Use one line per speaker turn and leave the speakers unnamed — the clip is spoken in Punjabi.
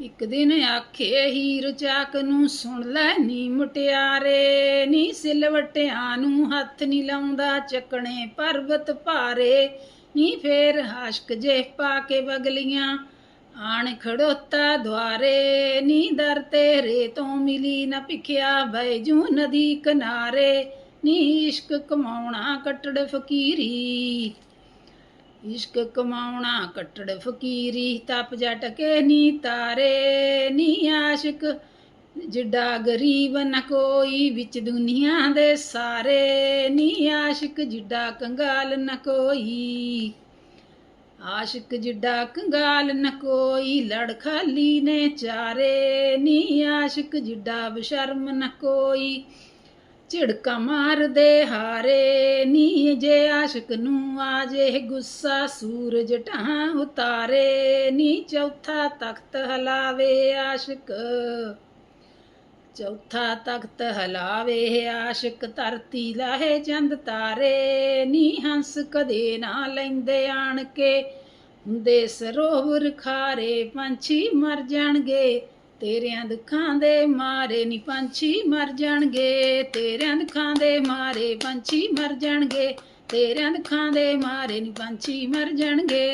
ਇੱਕ ਦਿਨ ਆਖੇ ਹੀਰ ਚਾਕ ਨੂੰ, ਸੁਣ ਲੈ ਨੀ ਮੁਟਿਆਰੇ, ਨੀ ਸਿਲਵਟਿਆਂ ਨੂੰ ਹੱਥ ਨੀ ਲਾਉਂਦਾ ਚੱਕਣੇ ਪਰਬਤ ਭਾਰੇ, ਨੀ ਫੇਰ ਹਾਸ਼ਕ ਜੇ ਪਾ ਕੇ ਬਗਲੀਆਂ ਆਣ ਖੜੋਤਾ ਦੁਆਰੇ, ਨੀ ਦਰ ਤੇਰੇ ਤੋਂ ਮਿਲੀ ਨਾ ਭਿਖਿਆ ਬੈਜੂ ਨਦੀ ਕਿਨਾਰੇ, ਨੀ ਇਸ਼ਕ ਕਮਾਉਣਾ ਕੱਟੜ ਫਕੀਰੀ। ਇਸ਼ਕ ਕਮਾਉਣਾ, ਕੱਟੜ ਫਕੀਰੀ, ਤਪ ਜਟ ਕੇ ਨੀ ਤਾਰੇ, ਨੀ ਆਸ਼ਿਕ। ਜਿੱਡਾ ਗਰੀਬ ਨ ਕੋਈ, ਵਿੱਚ ਦੁਨੀਆ ਦੇ ਸਾਰੇ। ਨੀ ਆਸ਼ਿਕ, ਜਿੱਡਾ ਕੰਗਾਲ ਨ ਕੋਈ। ਆਸ਼ਿਕ, ਜਿੱਡਾ ਕੰਗਾਲ ਨ ਕੋਈ, ਲੜ ਖਾਲੀ ਨੇ ਚਾਰੇ। ਨੀ ਆਸ਼ਿਕ, ਜਿੱਡਾ ਬਸ਼ਰਮ ਨ ਕੋਈ। ਝਿੜਕਾ ਮਾਰਦੇ ਹਾਰੇ ਨੀ ਜੇ ਆਸ਼ਿਕ ਨੂੰ ਆ ਜੇ ਗੁੱਸਾ ਸੂਰਜ ਢਾਂ ਉਤਾਰੇ ਨੀ ਚੌਥਾ ਤਖਤ ਹਲਾਵੇ ਆਸ਼ਿਕ। ਚੌਥਾ ਤਖਤ ਹਲਾਵੇ ਆਸ਼ਿਕ, ਧਰਤੀ ਲਾਹੇ ਚੰਦ ਤਾਰੇ ਨੀ ਹੰਸ ਕਦੇ ਨਾ ਲੈਂਦੇ ਆਣ ਕੇ। ਹੁੰਦੇ ਸਰੋਵਰ ਖਾਰੇ, ਪੰਛੀ ਮਰ ਜਾਣਗੇ। ਤੇਰਿਆਂ ਦੁੱਖਾਂ ਦੇ ਮਾਰੇ ਨੀ ਪੰਛੀ ਮਰ ਜਾਣਗੇ। ਤੇਰਿਆਂ ਦੁੱਖਾਂ ਦੇ ਮਾਰੇ ਪੰਛੀ ਮਰ ਜਾਣਗੇ। ਤੇਰਿਆਂ ਦੁੱਖਾਂ ਦੇ ਮਾਰੇ ਨੀ ਪੰਛੀ ਮਰ ਜਾਣਗੇ।